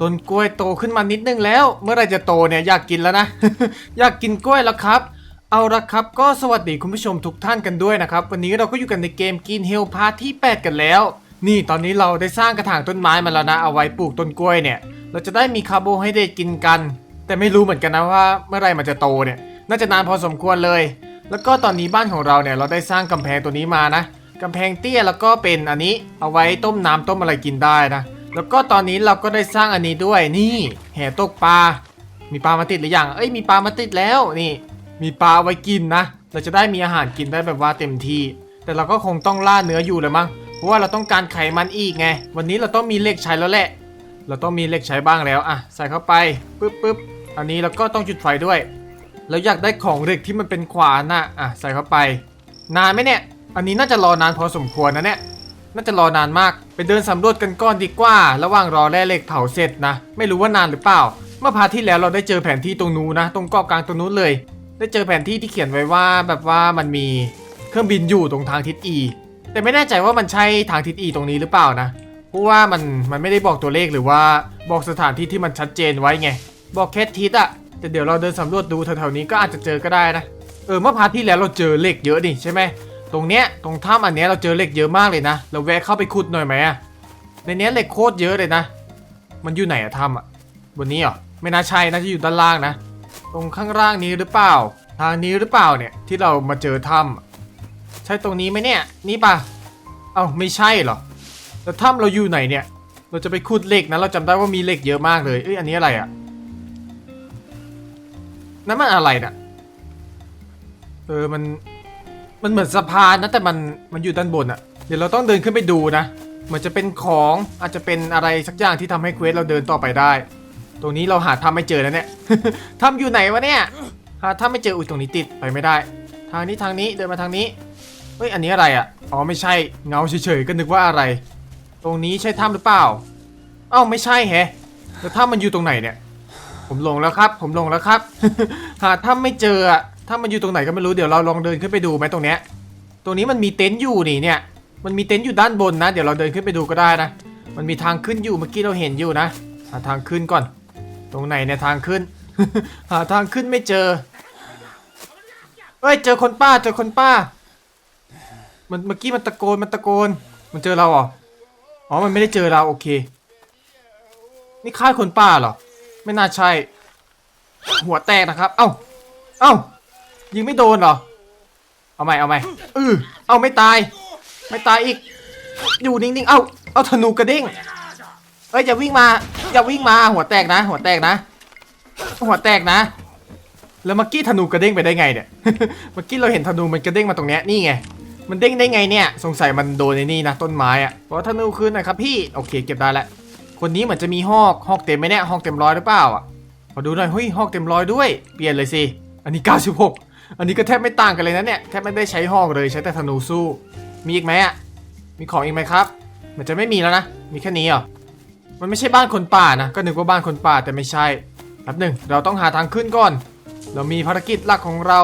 ต้นกล้วยโตขึ้นมานิดนึงแล้ว เมื่อไรจะโตเนี่ยอยากกินแล้วนะ อยากกินกล้วยแล้วครับ เอาละครับก็สวัสดีคุณผู้ชมทุกท่านกันด้วยนะครับ วันนี้เราก็อยู่กันในเกมกินเฮลพาร์ทที่ 8 กันแล้ว นี่ตอนนี้เราได้สร้างกระถางต้นไม้มาแล้วนะ เอาไว้ปลูกต้นกล้วยเนี่ย เราจะได้มีคาร์โบไฮเดรตกินกัน แต่ไม่รู้เหมือนกันนะว่า เมื่อไรมันจะโตเนี่ย น่าจะนานพอสมควรเลย แล้วก็ตอนนี้บ้านของเราเนี่ยเราได้สร้างกำแพงตัวนี้มานะกำแพงเตี้ยแล้วก็เป็นอันนี้เอาไว้ต้มน้ำต้มอะไรกินได้นะ แล้วก็ตอนนี้เราก็ได้สร้างอันนี้ด้วยนี่แห่ตกปลา มีปลามาติดหรือยังเอ้ยมีปลามาติดแล้วนี่ มีปลาเอาไว้กินนะ เราจะได้มีอาหารกินได้แบบว่าเต็มที่ แต่เราก็คงต้องล่าเนื้ออยู่เลยมั้งเพราะว่าเราต้องการไขมันอีกไง วันนี้เราต้องมีเหล็กใช้แล้วแหละ เราต้องมีเหล็กใช้บ้างแล้วอะใส่เข้าไปปึ๊บปึ๊บอันนี้เราก็ต้องจุดไฟด้วยแล้วอยากได้ของเหล็กที่มันเป็นขวานน่ะอะใส่เข้าไป นานไหมเนี่ย อันนี้น่าจะรอนานพอสมควรนะเนี่ย น่าจะรอนานมาก ไปเดินสำรวจกันก่อนดีกว่า ระหว่างรอแร่เหล็กเผาเสร็จนะ ไม่รู้ว่านานหรือเปล่า เมื่อพาที่แล้วเราได้เจอแผนที่ตรงนู้นนะ ตรงเกาะกลางตรงนู้นเลย ได้เจอแผนที่ที่เขียนไว้ว่าแบบว่ามันมีเครื่องบินอยู่ตรงทางทิศ E แต่ไม่แน่ใจว่ามันใช่ทางทิศ E ตรงนี้หรือเปล่านะเพราะว่ามันมันไม่ได้บอกตัวเลขหรือว่าบอกสถานที่ที่มันชัดเจนไว้ไง บอกแค่ทิศอะแต่เดี๋ยวเราเดินสำรวจดูแถวๆนี้ก็อาจจะเจอก็ได้นะ เออเมื่อพาร์ทที่แล้วเราเจอเหล็กเยอะดิใช่ไหม รงเนี้ยตรงถ้ำอันเนี้ยเราเจอเหล็กเยอะมากเลยนะเราแวะเข้าไปขุดหน่อยไหมอะในเนี้ยเหล็กโคตรเยอะเลยนะ มันอยู่ไหนอะถ้ำอะบนนี้เหรอไม่น่าใช่น่าจะอยู่ด้านล่างนะ ตรงข้างล่างนี้หรือเปล่า ทางนี้หรือเปล่าเนี่ยที่เรามาเจอถ้ำใช่ตรงนี้ไหมเนี่ย นี่ปะเอ้าไม่ใช่เหรอแล้วถ้ำเราอยู่ไหนเนี่ย เราจะไปขุดเหล็กนะเราจำได้ว่ามีเหล็กเยอะมากเลยเอ้ยอันนี้อะไรอะนั่นมันอะไรน่ะเออมัน มันเหมือนสะพานนะแต่มันมันอยู่ด้านบนอะเดี๋ยวเราต้องเดินขึ้นไปดูนะเหมือนจะเป็นของอาจจะเป็นอะไรสักอย่างที่ทำให้เควสเราเดินต่อไปได้ ตรงนี้เราหาถ้ำไม่เจอแล้วเนี่ยถ้ำอยู่ไหนวะเนี่ยหาถ้ำไม่เจออุ้ยตรงนี้ติดไปไม่ได้ ทางนี้ทางนี้เดินมาทางนี้เฮ้ยอันนี้อะไรอะอ๋อไม่ใช่เงาเฉยๆก็นึกว่าอะไร ตรงนี้ใช่ถ้ำหรือเปล่าเอ้าไม่ใช่แฮะแล้วถ้ำมันอยู่ตรงไหนเนี่ย ผมลงแล้วครับ ผมลงแล้วครับ หาถ้ำไม่เจออะ ถ้ามันอยู่ตรงไหนก็ไม่รู้เดี๋ยวเราลองเดินขึ้นไปดูไหมตรงเนี้ย ตรงนี้มันมีเต็นท์อยู่นี่เนี่ย มันมีเต็นท์อยู่ด้านบนนะ เดี๋ยวเราเดินขึ้นไปดูก็ได้นะ มันมีทางขึ้นอยู่เมื่อกี้เราเห็นอยู่นะหาทางขึ้นก่อน ตรงไหนเนี่ยทางขึ้น หาทางขึ้นไม่เจอเฮ้ยเจอคนป้าเจอคนป้า มันเมื่อกี้มันตะโกนมันตะโกน มันเจอเราเหรออ๋อมันไม่ได้เจอเราโอเค นี่ค่ายคนป้าเหรอไม่น่าใช่ หัวแตกนะครับ เอ้าเอ้า ยิงไม่โดนเหรอ เอาใหม่เอาใหม่เออเอาไม่ตาย ไม่ตายอีก อยู่นิ่งๆ เอ้าเอาธนูกระเด้งเอ้ยอย่าวิ่งมาอย่าวิ่งมาหัวแตกนะ หัวแตกนะ หัวแตกนะ แล้วเมื่อกี้ธนูกระเด้งไปได้ไงเนี่ยเมื่อกี้เราเห็นธนูมันกระเด้งมาตรงเนี้ยนี่ไงมันเด้งได้ไงเนี่ยสงสัยมันโดนในนี่นะต้นไม้อะขอธนูคืนหน่อยครับพี่โอเคเก็บได้แล้วคนนี้เหมือนจะมีหอกหอกเต็มไหมเนี่ยหอกเต็มร้อยหรือเปล่าอะขอดูหน่อยเฮ้ยหอกเต็มร้อยด้วย เปลี่ยนเลยสิอันนี้ 96 อันนี้ก็แทบไม่ต่างกันเลยนะเนี่ยแทบไม่ได้ใช้หอกเลยใช้แต่ธนูสู้ มีอีกไหมอะ มีของอีกไหมครับมือนจะไม่มีแล้วนะ มีแค่นี้เหรอ มันไม่ใช่บ้านคนป่านะ ก็นึกว่าบ้านคนป่าแต่ไม่ใช่แป๊บหนึ่งเราต้องหาทางขึ้นก่อน เรามีภารกิจหลักของเรา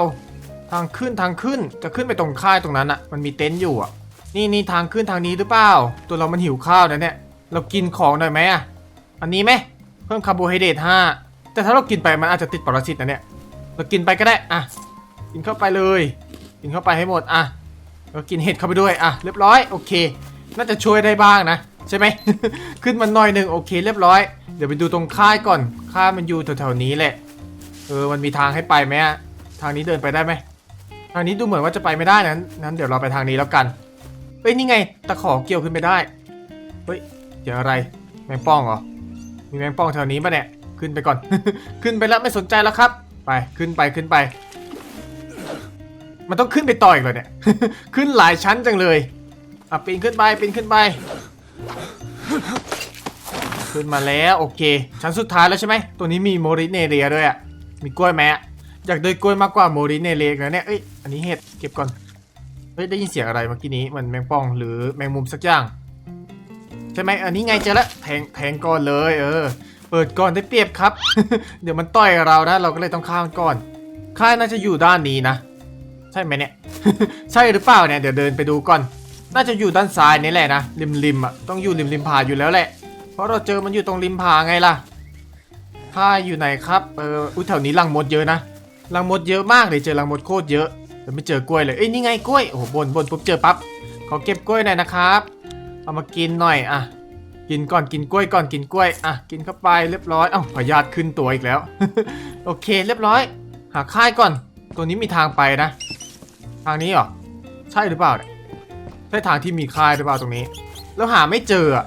ทางขึ้นทางขึ้นจะขึ้นไปตรงค่ายตรงนั้นอะ มันมีเต็นท์อยู่อะ นี่นี่ทางขึ้นทางนี้หรือเปล่า ตัวเรามันหิวข้าวนะเนี่ย เรากินของหน่อยไหมอะ อันนี้ไหมเพิ่มคาร์โบไฮเดรต5แต่ถ้าเรากินไปมันอาจจะติดปรสิตนะเนี่ย เรากินไปก็ได้ อะ กินเข้าไปเลย กินเข้าไปให้หมดอะเรากินเห็ดเข้าไปด้วยอะเรียบร้อยโอเค น่าจะช่วยได้บ้างนะใช่ไหม ขึ้นมาหน่อยหนึ่งโอเคเรียบร้อย เดี๋ยวไปดูตรงค่ายก่อน ค่ายมันอยู่แถวๆนี้แหละ เออ มันมีทางให้ไปไหมอะทางนี้เดินไปได้ไหม ทางนี้ดูเหมือนว่าจะไปไม่ได้นั้นนั้นเดี๋ยวเราไปทางนี้แล้วกัน เฮ้ยนี่ไง ตะขอเกี่ยวขึ้นไปได้ เฮ้ยเดี๋ยวอะไร แมงป้องเหรอ มีแมงป้องแถวนี้ปะเนี่ย ขึ้นไปก่อน ขึ้นไปแล้วไม่สนใจแล้วครับ ไป ขึ้นไปขึ้นไป มันต้องขึ้นไปต่ออีกเลยเนี่ย ขึ้นหลายชั้นจังเลยอะปีนขึ้นไปปีนขึ้นไป ขึ้นมาแล้วโอเค ชั้นสุดท้ายแล้วใช่ไหมตัวนี้มีโมริเนเรียด้วยอะมีกล้วยไหมอะอยากได้กล้วยมากกว่าโมริเนเรียอีกนะเนี่ยเอ้ยอันนี้เห็ดเก็บก่อนเฮ้ยได้ยินเสียงอะไรเมื่อกี้นี้มันแมงป่องหรือแมงมุมสักอย่างใช่ไหมอันนี้ไงเจอแล้วแทงแทงก่อนเลยเออ เปิดก่อนได้เปรียบครับ เดี๋ยวมันต่อยเรานะเราก็เลยต้องข้ามก่อนค่ายน่าจะอยู่ด้านนี้นะ ใช่ไหมเนี่ย ใช่หรือเปล่าเนี่ยเดี๋ยวเดินไปดูก่อน น่าจะอยู่ด้านซ้ายนี่แหละนะริมริมอะต้องอยู่ริมริมผาอยู่แล้วแหละ เพราะเราเจอมันอยู่ตรงริมผาไงล่ะถ้าอยู่ไหนครับเอออุ้ยแถวนี้รังมดเยอะนะรังมดเยอะมากเลยเจอรังมดโคตรเยอะแต่ไม่เจอกล้วยเลยเอ้ยนี่ไงกล้วยโอ้โหบนบนปุ๊บเจอปั๊บขอเก็บกล้วยหน่อยนะครับ เอามากินหน่อยอะกินก่อนกินกล้วยก่อนกินกล้วยอะกินเข้าไปเรียบร้อยเอ้าพยาธิขึ้นตัวอีกแล้ว โอเคเรียบร้อย หาค่ายก่อน ตัวนี้มีทางไปนะ ทางนี้เหรอ ใช่หรือเปล่าเนี่ยใช่ทางที่มีค่ายหรือเปล่าตรงนี้ แล้วหาไม่เจออะ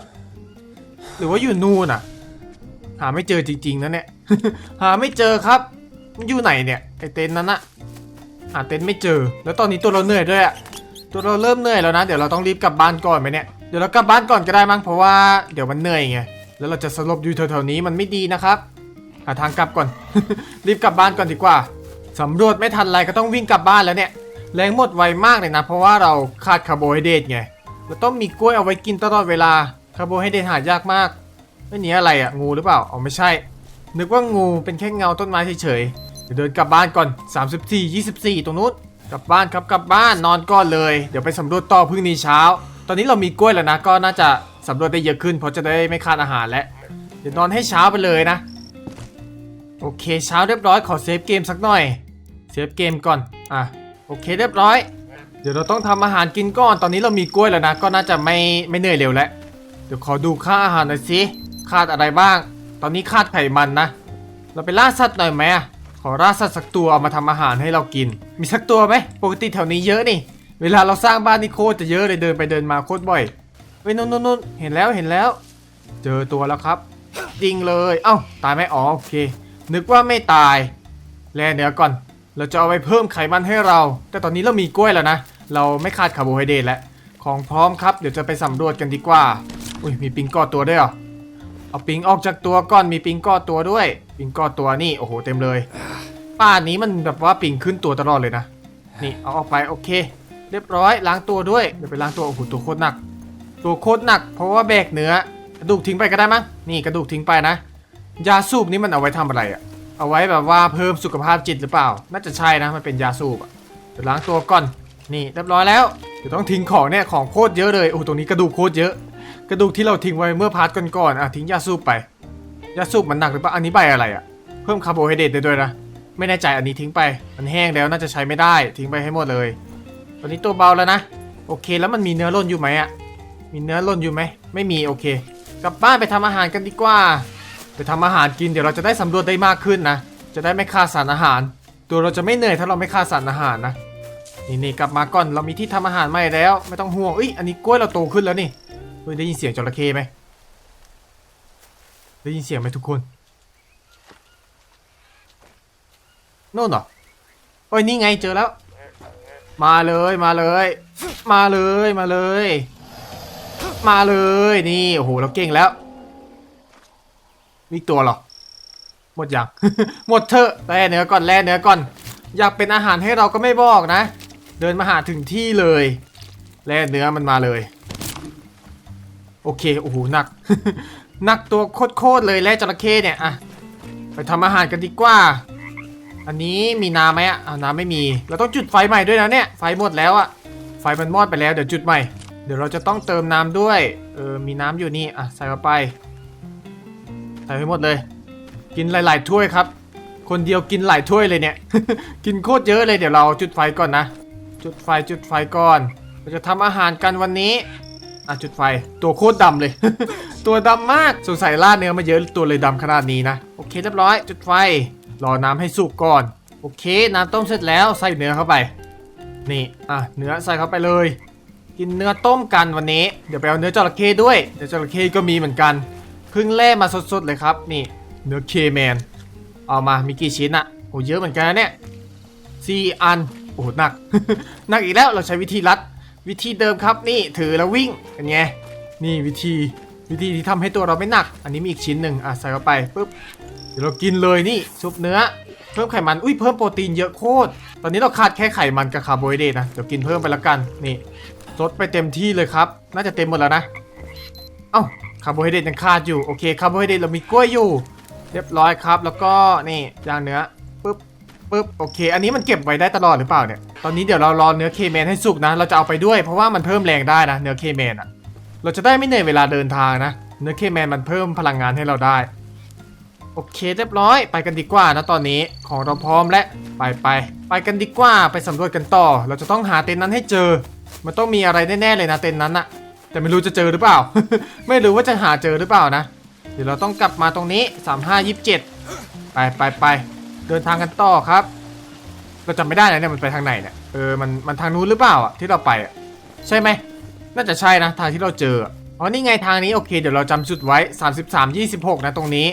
หรือว่าอยู่นู่นอะหาไม่เจอจริง ๆนะเนี่ย หาไม่เจอครับมันอยู่ไหนเนี่ยไอเต็นท์นั้นอะหาเต็นท์ไม่เจอ แล้วตอนนี้ตัวเราเหนื่อยด้วยอะตัวเราเริ่มเหนื่อยแล้วนะ เดี๋ยวเราต้องรีบกลับบ้านก่อนไหมเนี่ย เดี๋ยวเรากลับบ้านก่อนก็ได้มั้งเพราะว่าเดี๋ยวมันเหนื่อยไง แล้วเราจะสลบอยู่แถวๆนี้มันไม่ดีนะครับหาทางกลับก่อน รีบกลับบ้านก่อนดีกว่าสำรวจไม่ทันไรก็ต้องวิ่งกลับบ้านแล้วเนี่ย แรงหมดไวมากเลยนะ เพราะว่าเราขาดคาร์โบไฮเดรตไงเราต้องมีกล้วยเอาไว้กินตลอดเวลาคาร์โบไฮเดรตหายากมากไม่นี้อะไรอะงูหรือเปล่าอ๋อไม่ใช่ นึกว่างูเป็นแค่เงาต้นไม้เฉยๆเดี๋ยวเดินกลับบ้านก่อน 34 24 ตรงนู้นกลับบ้านครับกลับบ้านนอนก่อนเลย เดี๋ยวไปสำรวจต่อพรุ่งนี้เช้า ตอนนี้เรามีกล้วยแล้วนะก็น่าจะสำรวจได้เยอะขึ้นเพราะจะได้ไม่ขาดอาหารแล้วเดี๋ยวนอนให้เช้าไปเลยนะ โอเคเช้าเรียบร้อยขอเซฟเกมสักหน่อยเซฟเกมก่อนอะ โอเคเรียบร้อย เดี๋ยวเราต้องทำอาหารกินก่อน ตอนนี้เรามีกล้วยแล้วนะ ก็น่าจะไม่ไม่เหนื่อยเร็วแล้ว เดี๋ยวขอดูค่าอาหารหน่อยสิขาดอะไรบ้าง ตอนนี้ขาดไขมันนะ เราไปล่าสัตว์หน่อยไหมขอล่าสัตว์สักตัวเอามาทำอาหารให้เรากิน มีสักตัวไหม ปกติแถวนี้เยอะนี่ เวลาเราสร้างบ้านนี่โคตรจะเยอะเลยเดินไปเดินมาโคตรบ่อยเฮ้ยนู่นนู่นเห็นแล้วเห็นแล้ว เจอตัวแล้วครับ จริงเลย เอ้าตายไหมอ๋อโอเค นึกว่าไม่ตาย แล่เนื้อก่อน เราจะเอาไปเพิ่มไขมันให้เรา แต่ตอนนี้เรามีกล้วยแล้วนะ เราไม่ขาดคาร์โบไฮเดรตแล้ว ของพร้อมครับ เดี๋ยวจะไปสำรวจกันดีกว่า อุ้ยมีปิงกอตัวด้วยเหรอ เอาปิงออกจากตัวก่อน มีปิงกอตัวด้วย ปิงกอตัวนี่ โอ้โห เต็มเลยป่านนี้มันแบบว่าปิงขึ้นตัวตลอดเลยนะ นี่ เอาออกไปโอเค เรียบร้อย ล้างตัวด้วย เดี๋ยวไปล้างตัว โอ้โห ตัวโคตรหนัก ตัวโคตรหนัก เพราะว่าแบกเนื้อ กระดูกทิ้งไปก็ได้มั้ง นี่กระดูกทิ้งไปนะ ยาสูบนี่มันเอาไว้ทำอะไรอะ เอาไว้แบบว่าเพิ่มสุขภาพจิตหรือเปล่า น่าจะใช่นะ มันเป็นยาสูบอะเดี๋ยวล้างตัวก่อน นี่เรียบร้อยแล้ว เดี๋ยวต้องทิ้งของเนี่ย ของโคตรเยอะเลย โอ้ตรงนี้กระดูกโคตรเยอะ กระดูกที่เราทิ้งไว้เมื่อพาร์ทก่อนๆอะทิ้งยาสูบไป ยาสูบมันหนักหรือเปล่า อันนี้ใบอะไรอะเพิ่มคาร์โบไฮเดรตได้ด้วยนะ ไม่แน่ใจอันนี้ทิ้งไป มันแห้งแล้วน่าจะใช้ไม่ได้ ทิ้งไปให้หมดเลย ตอนนี้ตัวเบาแล้วนะ โอเค แล้วมันมีเนื้อร่นอยู่ไหมอะมีเนื้อร่นอยู่ไหม ไม่มี โอเค กลับบ้านไปทำอาหารกันดีกว่า ไปทำอาหารกินเดี๋ยวเราจะได้สำรวจได้มากขึ้นนะ จะได้ไม่ขาดสารอาหาร ตัวเราจะไม่เหนื่อยถ้าเราไม่ขาดสารอาหารนะ นี่นี่กลับมาก่อนเรามีที่ทำอาหารใหม่แล้ว ไม่ต้องห่วงเอ้ยอันนี้กล้วยเราโตขึ้นแล้วนี่เฮ้ยได้ยินเสียงจระเข้ไหมได้ยินเสียงไหมทุกคนโน่นเหรอโอ้ยนี่ไงเจอแล้ว มาเลยมาเลย มาเลยมาเลย มาเลยนี่โอ้โหเราเก่งแล้ว มีตัวหรอ หมดยัง หมดเถอะแล่เนื้อก่อนแล่เนื้อก่อน อยากเป็นอาหารให้เราก็ไม่บอกนะ เดินมาหาถึงที่เลยแล่เนื้อมันมาเลย โอเคโอ้โหหนักหนักตัวโคตรเลยแล่จระเข้เนี่ยอะไปทำอาหารกันดีกว่า อันนี้มีน้ำไหมอะอ่าน้ำไม่มี เราต้องจุดไฟใหม่ด้วยนะเนี่ยไฟหมดแล้วอะไฟมันมอดไปแล้วเดี๋ยวจุดใหม่ เดี๋ยวเราจะต้องเติมน้ำด้วยเออมีน้ำอยู่นี่อะใส่เข้าไป ใส่ให้หมดเลย กินหลาย ๆ ถ้วยครับ คนเดียวกินหลายถ้วยเลยเนี่ย กินโคตรเยอะเลยเดี๋ยวเราจุดไฟก่อนนะ จุดไฟจุดไฟก่อน เราจะทำอาหารกันวันนี้ อะจุดไฟ ตัวโคตรดำเลย ตัวดำมาก สงสัยล่าดเนื้อมาเยอะตัวเลยดำขนาดนี้นะ โอเคเรียบร้อย จุดไฟ รอน้ำให้สุกก่อน โอเค น้ำต้มเสร็จแล้วใส่เนื้อเข้าไป นี่ อะเนื้อใส่เข้าไปเลยกินเนื้อต้มกันวันนี้ เดี๋ยวไปเอาเนื้อจระเข้ด้วยเนื้อจระเข้ก็มีเหมือนกัน พิ่งแล่มาสดๆเลยครับ นี่ เนื้อเคแมน เอามามีกี่ชิ้นอะโหเยอะเหมือนกันนะเนี่ยสี่อัน โอ้หนัก หนักอีกแล้วเราใช้วิธีรัด วิธีเดิมครับนี่ถือแล้ววิ่งเป็นไง นี่วิธีวิธีที่ทำให้ตัวเราไม่หนัก อันนี้มีอีกชิ้นหนึ่งอะใส่เข้าไปปุ๊บ เดี๋ยวเรากินเลยนี่ซุปเนื้อ เพิ่มไขมัน อุ้ยเพิ่มโปรตีนเยอะโคตร ตอนนี้เราขาดแค่ไขมันกับคาร์โบไฮเดรตนะ เดี๋ยวกินเพิ่มไปละกัน นี่ซดไปเต็มที่เลยครับ น่าจะเต็มหมดแล้วนะ เอ้า คาร์โบไฮเดรตยังขาดอยู่ โอเคคาร์โบไฮเดรตเรามีกล้วยอยู่ เรียบร้อยครับ แล้วก็นี่ย่างเนื้อปึ๊บปึ๊บโอเค อันนี้มันเก็บไว้ได้ตลอดหรือเปล่าเนี่ยตอนนี้เดี๋ยวเรารอเนื้อเคแมนให้สุกนะ เราจะเอาไปด้วยเพราะว่ามันเพิ่มแรงได้นะเนื้อเคแมนอะ เราจะได้ไม่เหนื่อยเวลาเดินทางนะ เนื้อเคแมนมันเพิ่มพลังงานให้เราได้โอเคเรียบร้อยไปกันดีกว่านะตอนนี้ของเราพร้อมและไปไปไปกันดีกว่าไปสำรวจกันต่อ เราจะต้องหาเต็นท์นั้นให้เจอ มันต้องมีอะไรแน่ๆเลยนะเต็นท์นั้นอะ แต่ไม่รู้จะเจอหรือเปล่า ไม่รู้ว่าจะหาเจอหรือเปล่านะ เดี๋ยวเราต้องกลับมาตรงนี้ 3527 ไปไปไปเดินทางกันต่อครับ เราจำไม่ได้นะเนี่ยมันไปทางไหนเนี่ยเออมันมันทางนู้นหรือเปล่าอะที่เราไปอะใช่ไหมน่าจะใช่นะทางที่เราเจออ๋อนี่ไงทางนี้โอเคเดี๋ยวเราจำจุดไว้ 33 26 นะตรงนี้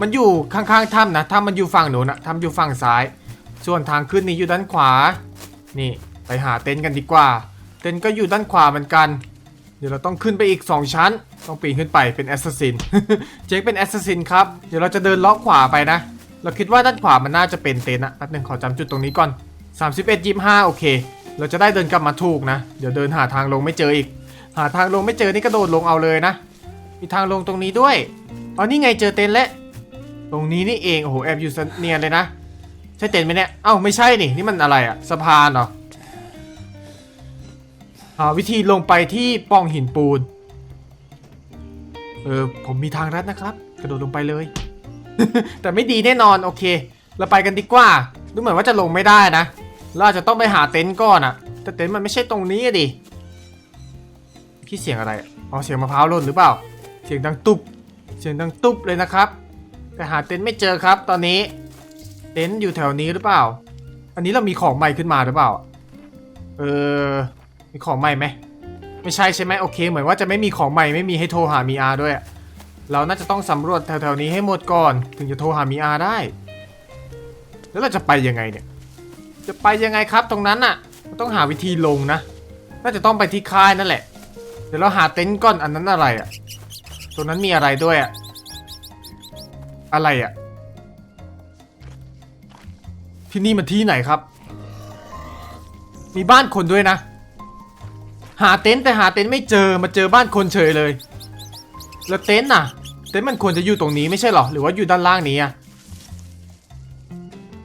มันอยู่ข้างๆถ้ำนะถ้ำมันอยู่ฝั่งหนูนะถ้ำอยู่ฝั่งซ้าย ส่วนทางขึ้นนี่อยู่ด้านขวา นี่ไปหาเต็นท์กันดีกว่า เต็นท์ก็อยู่ด้านขวาเหมือนกัน เดี๋ยวเราต้องขึ้นไปอีก 2 ชั้น ต้องปีนขึ้นไปเป็นแอสซัสซิน เจ๊เป็นแอสซัสซินครับ เดี๋ยวเราจะเดินเลาะขวาไปนะ เราคิดว่าด้านขวามันน่าจะเป็นเต็นท์อะแป๊บหนึงขอจำจุดตรงนี้ก่อน 31 25 โอเค เราจะได้เดินกลับมาถูกนะ เดี๋ยวเดินหาทางลงไม่เจออีก หาทางลงไม่เจอนี่กระโดดลงเอาเลยนะ มีทางลงตรงนี้ด้วยอ๋อนี่ไงเจอเต็นท์แล้วตรงนี้นี่เอง โอ้โหแอบอยู่เนียนเลยนะ ใช่เต็นท์ไหมเนี่ย เอ้าไม่ใช่นี่ นี่มันอะไรอะสะพานเหรอ หาวิธีลงไปที่ป่องหินปูน เออ ผมมีทางลัดนะครับ กระโดดลงไปเลย แต่ไม่ดีแน่นอนโอเค เราไปกันดีกว่า ดูเหมือนว่าจะลงไม่ได้นะ เราอาจจะต้องไปหาเต็นท์ก่อนอะแต่เต็นท์มันไม่ใช่ตรงนี้ดิพี่เสียงอะไรอะอ๋อเสียงมะพร้าวหล่นหรือเปล่า เสียงดังตุบ เสียงดังตุบเลยนะครับแต่หาเต็นท์ไม่เจอครับ ตอนนี้ เต็นท์อยู่แถวนี้หรือเปล่า อันนี้เรามีของใหม่ขึ้นมาหรือเปล่า เออ มีของใหม่ไหมไม่ใช่ใช่ไหมโอเค เหมือนว่าจะไม่มีของใหม่ไม่มีให้โทรหามีอาด้วย เราน่าจะต้องสำรวจแถวๆนี้ให้หมดก่อน ถึงจะโทรหามีอาได้ แล้วเราจะไปยังไงเนี่ย จะไปยังไงครับตรงนั้นน่ะต้องหาวิธีลงนะ น่าจะต้องไปที่ค่ายนั่นแหละ เดี๋ยวเราหาเต็นท์ก่อนอันนั้นอะไรอะตรงนั้นมีอะไรด้วยอะอะไรอะที่นี่มันที่ไหนครับ มีบ้านคนด้วยนะ หาเต็นท์แต่หาเต็นท์ไม่เจอมาเจอบ้านคนเฉยเลย แล้วเต็นท์น่ะ เต็นท์มันควรจะอยู่ตรงนี้ไม่ใช่หรอหรือว่าอยู่ด้านล่างนี้อะ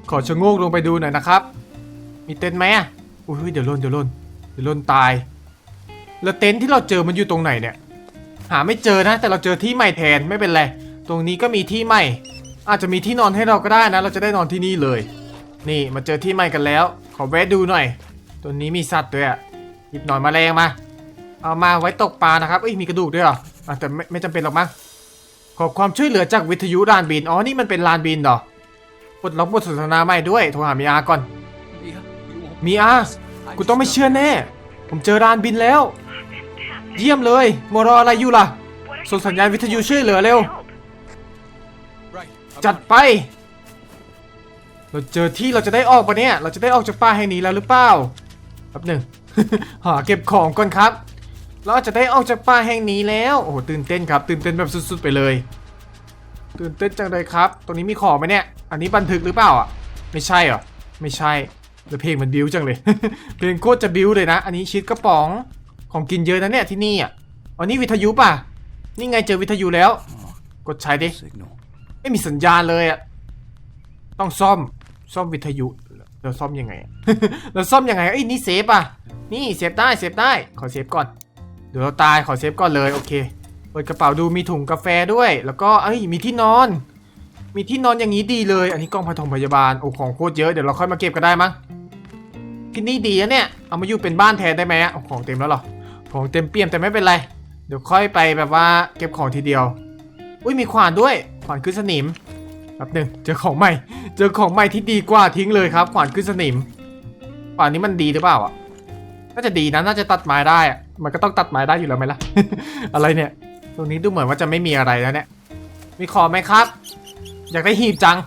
ขอชะโงกลงไปดูหน่อยนะครับ มีเต็นท์ไหมอะอุ้ยเดี๋ยวล่นเดี๋ยวล่นเดี๋ยวล่นตาย แล้วเต็นท์ที่เราเจอมันอยู่ตรงไหนเนี่ย หาไม่เจอนะ แต่เราเจอที่ใหม่แทนไม่เป็นไรตรงนี้ก็มีที่ใหม่ อาจจะมีที่นอนให้เราก็ได้นะ เราจะได้นอนที่นี่เลย นี่มาเจอที่ใหม่กันแล้ว ขอแวะดูหน่อย ตัวนี้มีสัตว์ด้วยอะ หยิบหนอนมาแรงมา เอามาไว้ตกปลานะครับเอ้ยมีกระดูกด้วยเหรออะแต่ไม่ไม่จำเป็นหรอกมั้งขอความช่วยเหลือจากวิทยุลานบิน อ๋อ นี่มันเป็นลานบินเหรอปลดล็อกบทสนทนาใหม่ด้วย โทรหามีอาก่อน มีอากูต้องไม่เชื่อแน่ ผมเจอลานบินแล้ว เยี่ยมเลยมัวรออะไรอยู่ล่ะ ส่งสัญญาณวิทยุช่วยเหลือเร็ว จัดไป เราเจอที่เราจะได้ออกปะเนี่ย เราจะได้ออกจากป่าแห่งนี้แล้วหรือเปล่าแป๊บหนึ่ง หาเก็บของก่อนครับ เราจะได้ออกจากป่าแห่งนี้แล้ว โอ้โหตื่นเต้นครับ ตื่นเต้นแบบสุดๆไปเลย ตื่นเต้นจังเลยครับ ตรงนี้มีของไหมเนี่ย อันนี้บันทึกหรือเปล่าอะ ไม่ใช่เหรอ ไม่ใช่ แล้วเพลงมันบิ้วจังเลย เพลงโคตรจะบิ้วเลยนะ อันนี้ชิดกระป๋อง ของกินเยอะนะเนี่ยที่นี่อะอ๋อนี่วิทยุป่ะ นี่ไงเจอวิทยุแล้ว กดใช้ดิ Signal. ไม่มีสัญญาณเลยอะ ต้องซ่อม ซ่อมวิทยุ เราซ่อมยังไง เราซ่อมยังไงเอ้ยนี่เซฟอะ นี่เซฟได้เซฟได้ ขอเซฟก่อน เดี๋ยวเราตายขอเซฟก่อนเลยโอเค เปิดกระเป๋าดูมีถุงกาแฟด้วย แล้วก็เอ้ยมีที่นอน มีที่นอนอย่างนี้ดีเลย อันนี้กล้องพยงพยาบาล โอ้ของโคตรเยอะ เดี๋ยวเราค่อยมาเก็บกันได้มั้งที่นี่ดีนะเนี่ย เอามาอยู่เป็นบ้านแทนได้ไหมอะของเต็มแล้วหรอ ของเต็มเปี่ยมแต่ไม่เป็นไร เดี๋ยวค่อยไปแบบว่าเก็บของทีเดียว อุ้ยมีขวานด้วย ขวานขึ้นสนิม แป๊บหนึ่งเจอของใหม่ เจอของใหม่ที่ดีกว่าทิ้งเลยครับ ขวานขึ้นสนิมขวานนี้มันดีหรือเปล่าอะน่าจะดีนะน่าจะตัดไม้ได้อะมันก็ต้องตัดไม้ได้อยู่แล้วไหมล่ะ อะไรเนี่ย ตรงนี้ดูเหมือนว่าจะไม่มีอะไรแล้วเนี่ย มีของไหมครับ อยากได้หีบจัง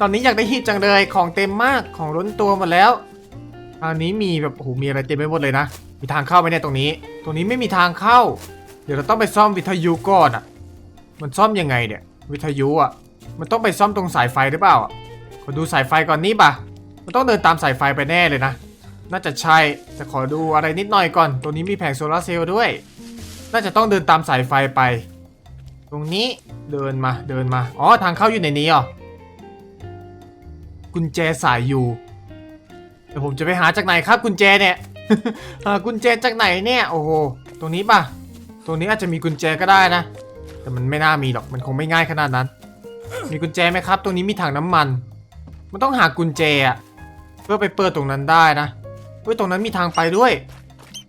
ตอนนี้อยากได้หีบจังเลย ของเต็มมาก ของล้นตัวหมดแล้วทางนี้มีแบบโอ้โห มีอะไรเต็มไปหมดเลยนะ มีทางเข้าไหมเนี่ยตรงนี้ ตรงนี้ไม่มีทางเข้า เดี๋ยวเราต้องไปซ่อมวิทยุก่อนอะ มันซ่อมยังไงเนี่ย วิทยุอะ มันต้องไปซ่อมตรงสายไฟหรือเปล่าขอดูสายไฟก่อนนี่ปะมันต้องเดินตามสายไฟไปแน่เลยนะ น่าจะใช่ แต่ขอดูอะไรนิดหน่อยก่อน ตรงนี้มีแผงโซลาร์เซลล์ด้วย น่าจะต้องเดินตามสายไฟไป ตรงนี้เดินมา เดินมา อ๋อ ทางเข้าอยู่ในนี้เหรอกุญแจสายอยู่เดี๋ยวผมจะไปหาจากไหนครับกุญแจเนี่ยหากุญแจจากไหนเนี่ย โอ้โห ตรงนี้ปะตรงนี้อาจจะมีกุญแจก็ได้นะ แต่มันไม่น่ามีหรอก มันคงไม่ง่ายขนาดนั้น มีกุญแจไหมครับ ตรงนี้มีถังน้ำมัน มันต้องหากุญแจอะเพื่อไปเปิดตรงนั้นได้นะเฮ้ยตรงนั้นมีทางไปด้วย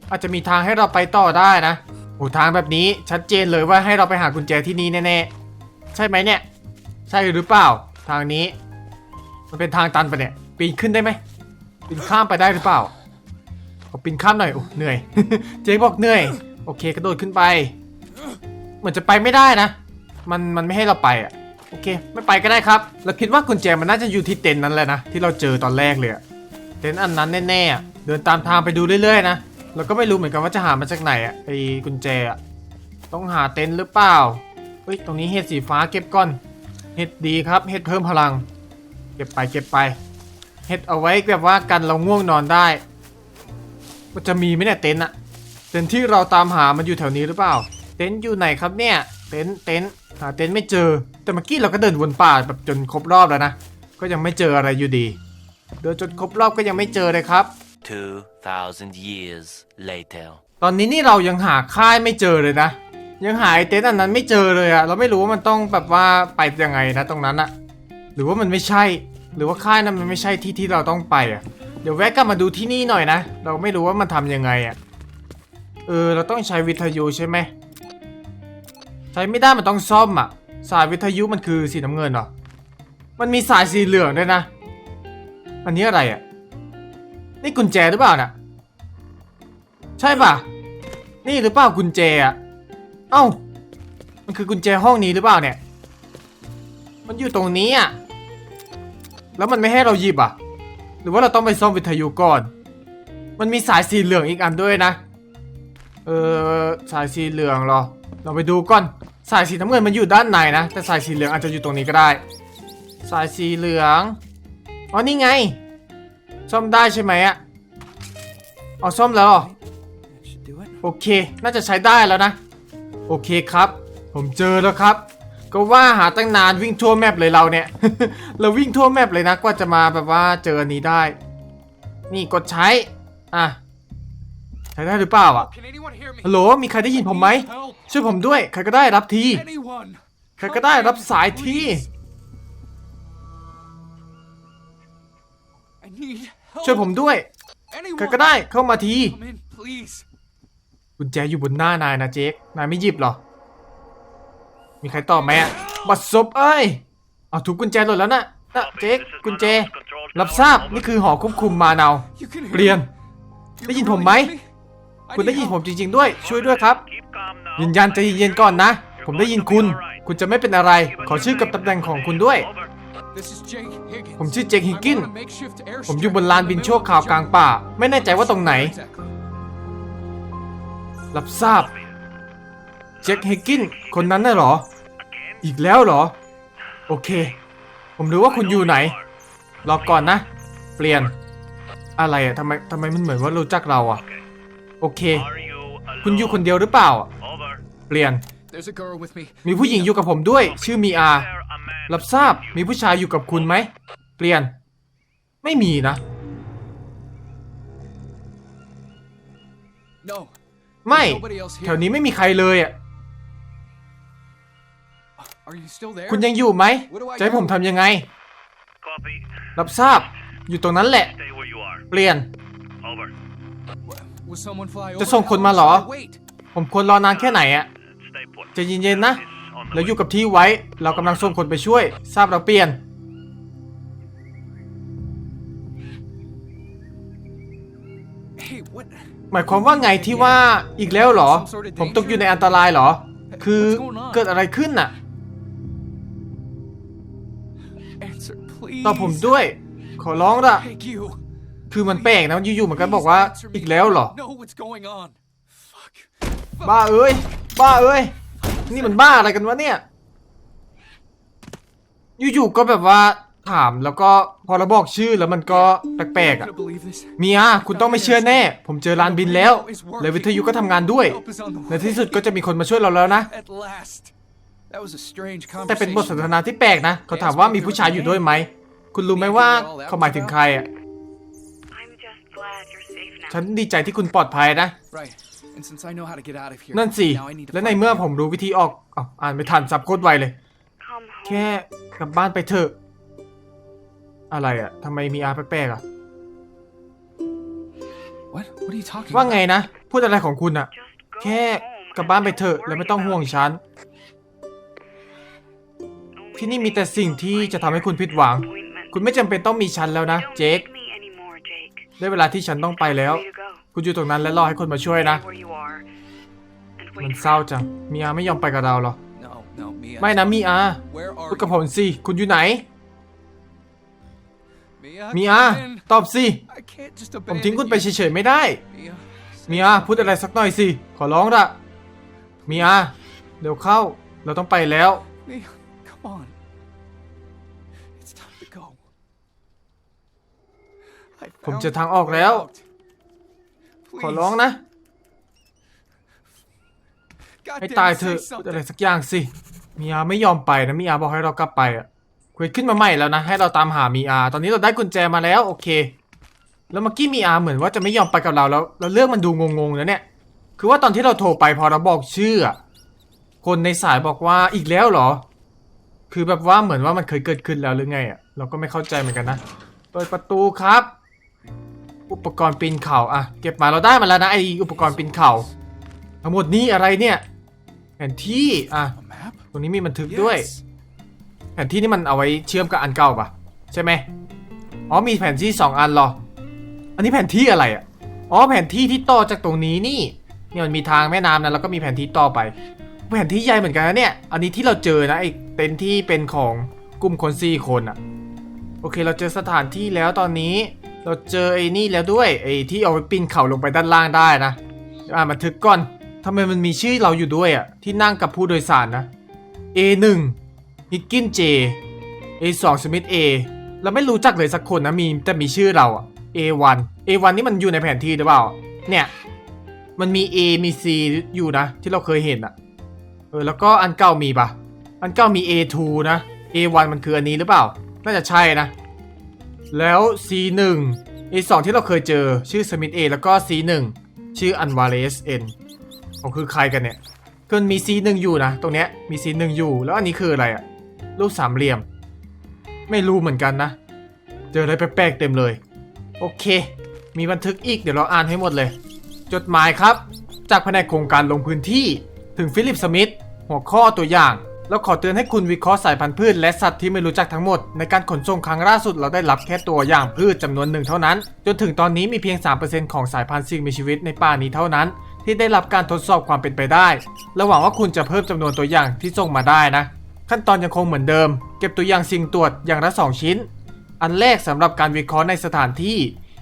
อาจจะมีทางให้เราไปต่อได้นะโอ้ทางแบบนี้ชัดเจนเลยว่าให้เราไปหากุญแจที่นี่แน่ๆใช่ไหมเนี่ย ใช่หรือเปล่า ทางนี้ มันเป็นทางตันปะเนี่ยปีนขึ้นได้ไหมปีนข้ามไปได้หรือเปล่าขอปีนข้ามหน่อยโอ้เหนื่อย เจ๊บอกเหนื่อย โอเคกระโดดขึ้นไป เหมือนจะไปไม่ได้นะ มันมันไม่ให้เราไปอะ โอเค ไม่ไปก็ได้ครับเราคิดว่ากุญแจมันน่าจะอยู่ที่เต็นท์นั้นแหละนะที่เราเจอตอนแรกเลยอะเต็นท์อันนั้นแน่ๆเดินตามทางไปดูเรื่อยๆนะเราก็ไม่รู้เหมือนกันว่าจะหามาจากไหนอะไอ้กุญแจอะต้องหาเต็นท์หรือเปล่าเฮ้ยตรงนี้เห็ดสีฟ้าเก็บก่อนเห็ดดีครับเห็ดเพิ่มพลัง เก็บไปเก็บไปเห็ดเอาไว้แบบว่ากันเราง่วงนอนได้มันจะมีไหมเนี่ยเต็นท์อะเต็นท์ที่เราตามหามันอยู่แถวนี้หรือเปล่า เต็นท์อยู่ไหนครับเนี่ย เต็นท์เต็นท์หาเต็นท์ไม่เจอ แต่เมื่อกี้เราก็เดินวนป่าแบบจนครบรอบแล้วนะ ก็ยังไม่เจออะไรอยู่ดี เดินจนครบรอบก็ยังไม่เจอเลยครับ 2,000 years later. ตอนนี้นี่เรายังหาค่ายไม่เจอเลยนะ ยังหาไอเต็นท์อันนั้นไม่เจอเลยอะเราไม่รู้ว่ามันต้องแบบว่าไปยังไงนะตรงนั้นอะหรือว่ามันไม่ใช่ หรือว่าค่ายนั้นมันไม่ใช่ที่ที่เราต้องไปอะเดี๋ยวแวะกลับมาดูที่นี่หน่อยนะ เราไม่รู้ว่ามันทำยังไงอะเออ เราต้องใช้วิทยุใช่ไหม ใช้ไม่ได้มันต้องซ่อมอะ สายวิทยุมันคือสีน้ำเงินเหรอ มันมีสายสีเหลืองด้วยนะ อันนี้อะไรอะนี่กุญแจหรือเปล่าน่ะ ใช่ป่ะ นี่หรือเปล่ากุญแจอะ เอ้า มันคือกุญแจห้องนี้หรือเปล่าเนี่ย มันอยู่ตรงนี้อะ แล้วมันไม่ให้เราหยิบอะ หรือว่าเราต้องไปซ่อมวิทยุก่อน มันมีสายสีเหลืองอีกอันด้วยนะ เออสายสีเหลืองเหรอ เราไปดูก่อน สายสีน้ำเงินมันอยู่ด้านในนะ แต่สายสีเหลืองอาจจะอยู่ตรงนี้ก็ได้ สายสีเหลือง อ๋อ นี่ไง ซ่อมได้ใช่ไหมอะอ๋อ ซ่อมแล้วเหรอโอเค น่าจะใช้ได้แล้วนะ โอเคครับ ผมเจอแล้วครับ ก็ว่าหาตั้งนานวิ่งทั่วแมปเลยเราเนี่ย เราวิ่งทั่วแมปเลยนะ กว่าจะมาแบบว่าเจออันนี้ได้ นี่กดใช้ อะ ใช้ได้หรือเปล่าอะ Can anyone hear me? ฮัลโหลมีใครได้ยินผมไหม Help! ช่วยผมด้วย ใครก็ได้รับที Anyone! ใครก็ได้รับสายที Please. I need help. ช่วยผมด้วย Anyone! ใครก็ได้เข้ามาที Come in, please. กุญแจอยู่บนหน้านายนะเจ๊กนายไม่หยิบเหรอ มีใครตอบไหมอะบัดซบเอ้ยเอาถูกกุญแจหล่นแล้วนะน่ะเจ๊กกุญแจ รับทราบนี่คือหอควบคุมมาเนา You can hear เปลี่ยน me? You ได้ยิน can ผม really ไหม hear me? I คุณได้ need ยิน help. ผมจริง ๆ ด้วย ช่วยด้วยครับ ยืนยันใจเย็นๆก่อนนะ ผมได้ยินคุณ คุณจะไม่เป็นอะไร ขอชื่อกับตำแหน่งของคุณด้วย This is Jake Higgins. ผมชื่อเจคฮิกกิน I'm on a makeshift airstrip ผมอยู่บนลานบินชั่วคราวกลางป่า ไม่แน่ใจว่าตรงไหน Exactly. รับทราบ เจ็คเฮกกิน คนนั้นน่ะเหรอ อีกแล้วเหรอ โอเค ผมรู้ว่าคุณอยู่ไหน รอก่อนนะ เปลี่ยน อะไรอะทำไมทำไมมันเหมือนว่ารู้จักเราอะ โอเค คุณอยู่คนเดียวหรือเปล่าอะเปลี่ยน There's a girl with me. มีผู้หญิงอยู่กับผมด้วย ชื่อมีอารับทราบ มีผู้ชายอยู่กับคุณไหม เปลี่ยน ไม่มีนะ No. ไม่ Nobody else แถ here. วนี้ไม่มีใครเลยอะ Are you still there? คุณยังอยู่ไหม จะให้ผมทำยังไง Copy. รับทราบ อยู่ตรงนั้นแหละ Stay where you are. เปลี่ยน จะ over? ส่งคนมาเหรอ How long should I wait? ผมควรรอนานแค่ไหนอะ Stay put. ใจะเย็นๆนะ Is on the แล้วอยู่ way. กับที่ไว้ เรากำลังส่งคนไปช่วย ทราบเราเปลี่ยน Hey, what? หมายความว่าไงที่ว่าอีกแล้วเหรอ ผมตกอยู่ในอันตรายเหรอ คือเกิดอะไรขึ้นน่ะ Answer, please. ตอบผมด้วย ขอร้องละ Thank you. คือมันแปลกนะอยู่ๆมันก็บอกว่า Please answer me. อีกแล้วเหรอ Know what's going on. Fuck. บ้าเอ้ย บ้าเอ้ย นี่มันบ้าอะไรกันวะเนี่ย อยู่ๆก็แบบว่าถามแล้วก็พอเราบอกชื่อแล้วมันก็แปลกๆ I'm อะ gonna believe this. เมียคุณต้องไม่เชื่อแน่ ผมเจอลานบินแล้วเลยวิทยุก็ทำงานด้วย Help is on the ใน way. ที่สุดก็จะมีคนมาช่วยเราแล้วนะ At last. That was a strange แต่เป็นบทสนท conversation. นาที่แปลกนะ เขาถามว่ามีผู้ชายอยู่ด้วยไหม คุณรู้ไหมว่าเขาหมายถึงใครอะ ฉันดีใจที่คุณปลอดภัยนะ Right. And since I know how to get out of here, นั่นสิ now I need to และใน find เมื่อ him. ผมรู้วิธีออกอ้าวอ่านไม่ทันสับโคตรไวเลย Come home. แค่กลับบ้านไปเถอะ อะไรอะทำไมมีอาแปลกๆอะ What? What are you talking ว่า about? ไงนะ พูดอะไรของคุณอะ Just go แค่ home กลับ and บ้านไป don't เถอะ worry แล้วไม่ต้องห่วง about ฉัน it. Only ที่นี่มี thing แต่สิ่งที่จะทำให้คุณผิดหวัง disappointment. คุณไม่จำเป็นต้องมีฉันแล้วนะ Don't เจค ได้เวลาที่ฉันต้องไปแล้ว Way to go. คุณอยู่ตรงนั้นและรอให้คนมาช่วยนะ Stay where you are and มัน wait เศร้า for จัง มีอาไม่ยอมไปกับเราหรอ No, no, Mia. ไม่นะมีอา Where พูด are กับ you? ผมสิ คุณอยู่ไหน Mia, มีอา come in. ตอบสิ I can't just ผมทิ้ง abandon คุณไป you. เฉยๆไม่ได้ Mia, มีอาพูดอะไรสักหน่อยสิ ขอร้องละมีอาเดี๋ยวเข้า เราต้องไปแล้ว ผม found เจอทางออกแล้ว a way out. ขอร้องนะ God ให้ damn ตาย it, เถอะ say พูดอะไร something. สักอย่างสิ มีอาไม่ยอมไปนะมีอาบอกให้เรากลับไปอะคุยขึ้นมาใหม่แล้วนะ ให้เราตามหามีอา ตอนนี้เราได้กุญแจมาแล้ว โอเค แล้วเมื่อกี้มีอาเหมือนว่าจะไม่ยอมไปกับเราแล้วแล้วเรื่องมันดูงงๆแล้วเนี่ย คือว่าตอนที่เราโทรไปพอเราบอกชื่ออะคนในสายบอกว่าอีกแล้วเหรอ คือแบบว่าเหมือนว่ามันเคยเกิดขึ้นแล้วหรือไงอะเราก็ไม่เข้าใจเหมือนกันนะ เปิดประตูครับ อุปกรณ์ปีนเขาอะเก็บมาเราได้มาแล้วนะไออุปกรณ์ปีนเขาทั้งหมดนี้อะไรเนี่ยแผนที่อะ A map? ตรงนี้มีบันทึกด้วย Yes. แผนที่นี่มันเอาไว้เชื่อมกับอันเก่าปะใช่ไหมอ๋อมีแผนที่สองอันเหรอ อันนี้แผนที่อะไรอะอ๋อแผนที่ที่ต่อจากตรงนี้นี่เนี่ยมันมีทางแม่น้ำนะแล้วก็มีแผนที่ต่อไป แผนที่ใหญ่เหมือนกันนะเนี่ย อันนี้ที่เราเจอนะไอ้เต็นท์ที่เป็นของกลุ่มคนสี่คนอะ โอเคเราเจอสถานที่แล้วตอนนี้ เราเจอไอ้นี่แล้วด้วยไอ้ที่เอาไว้ปีนเขาลงไปด้านล่างได้นะอ่านบันทึกก่อนทำไมมันมีชื่อเราอยู่ด้วยอะที่นั่งกับผู้โดยสารนะ A1 ฮิกกิน J A2 สมิธ A เราไม่รู้จักเลยสักคนนะมีแต่มีชื่อเราอะ A1 A1 นี่มันอยู่ในแผนที่หรือเปล่า เนี่ย มันมี A มี C อยู่นะ ที่เราเคยเห็นอะเออแล้วก็อันเก่ามีปะอันเก่ามี A2 นะ A1 มันคืออันนี้หรือเปล่า น่าจะใช่นะ แล้ว C1 A2 ที่เราเคยเจอชื่อสมิธ A แล้วก็ C1 ชื่ออันวาเลส N เขาคือใครกันเนี่ยคือมันมี C1 อยู่นะ ตรงเนี้ยมี C1 อยู่ แล้วอันนี้คืออะไรอะรูปสามเหลี่ยม ไม่รู้เหมือนกันนะ เจออะไรแปลกๆเต็มเลย โอเค มีบันทึกอีกเดี๋ยวเราอ่านให้หมดเลย จดหมายครับ จากแผนกโครงการลงพื้นที่ถึงฟิลิปสมิธหัวข้อตัวอย่าง แล้วขอเตือนให้คุณวิเคราะห์สายพันธุ์พืชและสัตว์ที่ไม่รู้จักทั้งหมด ในการขนส่งครั้งล่าสุดเราได้รับแค่ตัวอย่างพืชจำนวนหนึ่งเท่านั้น จนถึงตอนนี้มีเพียง 3%ของสายพันธุ์สิ่งมีชีวิตในป่านี้เท่านั้น ที่ได้รับการทดสอบความเป็นไปได้และหวังว่าคุณจะเพิ่มจำนวนตัวอย่างที่ส่งมาได้นะ ขั้นตอนยังคงเหมือนเดิม เก็บตัวอย่างสิ่งตรวจอย่างละ 2 ชิ้น อันแรกสำหรับการวิเคราะห์ในสถานที่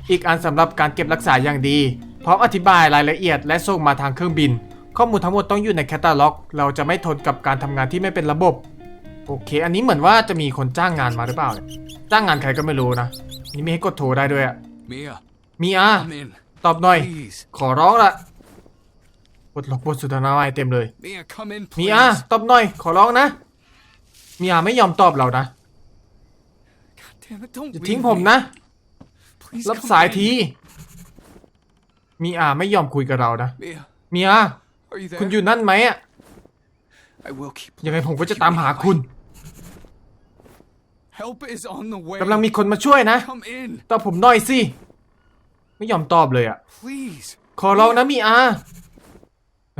อีกอันสำหรับการเก็บรักษาอย่างดี พร้อมอธิบายรายละเอียดและส่งมาทางเครื่องบิน ข้อมูลทั้งหมดต้องอยู่ในแคตตาล็อก เราจะไม่ทนกับการทำงานที่ไม่เป็นระบบ โอเค อันนี้เหมือนว่าจะมีคนจ้างงานมาหรือเปล่าเนี่ยจ้างงานใครก็ไม่รู้นะ นี่มีให้กดโทรได้ด้วยอะ Mia, มีอะ come in. ตอบหน่อย Please. ขอร้องละบทลบบทสนทนาใหม่เต็มเลย Mia, come in, มี please. อะตอบหน่อย ขอร้องนะมีอะไม่ยอมตอบเรานะ God damn it, don't อย่า leave ทิ้งผม me. นะ Please รับ come สาย in. ทีมีอาไม่ยอมคุยกับเรานะ Mia, มีอา are you there? คุณอยู่นั่นไหมอะ I will keep ยังไง looking ผมก็ for จะ you ตามหา anyway. คุณ Help is on the way. กำลังมีคนมาช่วยนะ Come in, ตอบผมหน่อยสิ ไม่ยอมตอบเลยอะ please. ขอร้องนะมีอา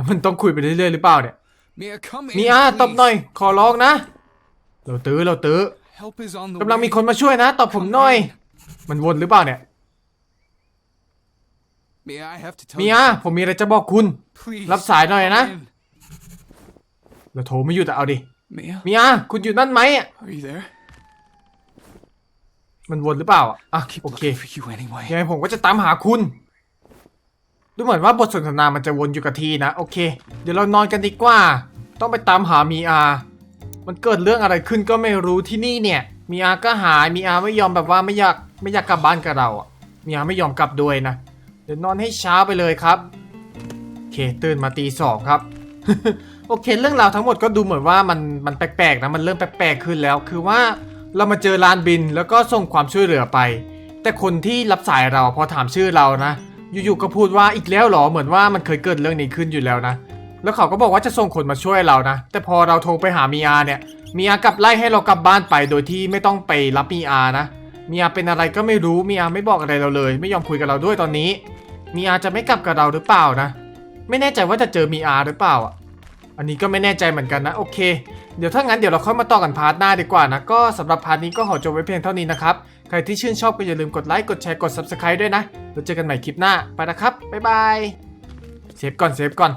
มันต้องคุยไปเรื่อยๆหรือเปล่าเนี่ย Mia, come in. มีอา please. ตอบหน่อย ขอร้องนะ เราตื้อเราตื้อ Help is on the กำลังมี way. คนมาช่วยนะ ตอบผมหน่อย มันวนหรือเปล่าเนี่ย Mia, I have to tell มี you อา something. ผมมีอะไรจะบอกคุณ Please. รับสายหน่อยนะ come in. เราโทรไม่อยู่แต่เอาดิ Mia, มีอาคุณอยู่นั่นไหมอะ are you there? มันวนหรือเปล่าอะอะ Keep โอเค looking for you anyway. ยังไงผมก็จะตามหาคุณดูเหมือนว่าบทสนทนามันจะวนอยู่กับทีนะ โอเค เดี๋ยวเรานอนกันดีกว่า ต้องไปตามหามีอา มันเกิดเรื่องอะไรขึ้นก็ไม่รู้ที่นี่เนี่ย มีอาก็หายมีอาไม่ยอมแบบว่าไม่อยากไม่อยากกลับบ้านกับเราอะมีอาไม่ยอมกลับด้วยนะ เดี๋ยวนอนให้เช้าไปเลยครับโอเคตื่นมาตีสองครับ โอเค เรื่องราวทั้งหมดก็ดูเหมือนว่ามันมันแปลกๆนะมันเริ่มแปลกๆขึ้นแล้ว คือว่าเรามาเจอลานบินแล้วก็ส่งความช่วยเหลือไป แต่คนที่รับสายเราพอถามชื่อเรานะ อยู่ๆก็พูดว่าอีกแล้วหรอเหมือนว่ามันเคยเกิดเรื่องนี้ขึ้นอยู่แล้วนะ แล้วเขาก็บอกว่าจะส่งคนมาช่วยเรานะ แต่พอเราโทรไปหามีอาเนี่ยมีอากลับไล่ให้เรากลับบ้านไปโดยที่ไม่ต้องไปรับมีอานะ มีอาเป็นอะไรก็ไม่รู้มีอาไม่บอกอะไรเราเลย ไม่ยอมคุยกับเราด้วยตอนนี้ มีอาจะไม่กลับกับเราหรือเปล่านะ ไม่แน่ใจว่าจะเจอมีอาหรือเปล่าอะอันนี้ก็ไม่แน่ใจเหมือนกันนะโอเค เดี๋ยวถ้างั้นเดี๋ยวเราค่อยมาต่อกันพาร์ทหน้าดีกว่านะ ก็สำหรับพาร์ทนี้ก็ขอจบไว้เพียงเท่านี้นะครับ ใครที่ชื่นชอบก็อย่าลืมกดไลค์กดแชร์กด Subscribe ด้วยนะแล้วเจอกันใหม่คลิปหน้าไปนะครับบ๊ายบายเซฟก่อนเซฟก่อน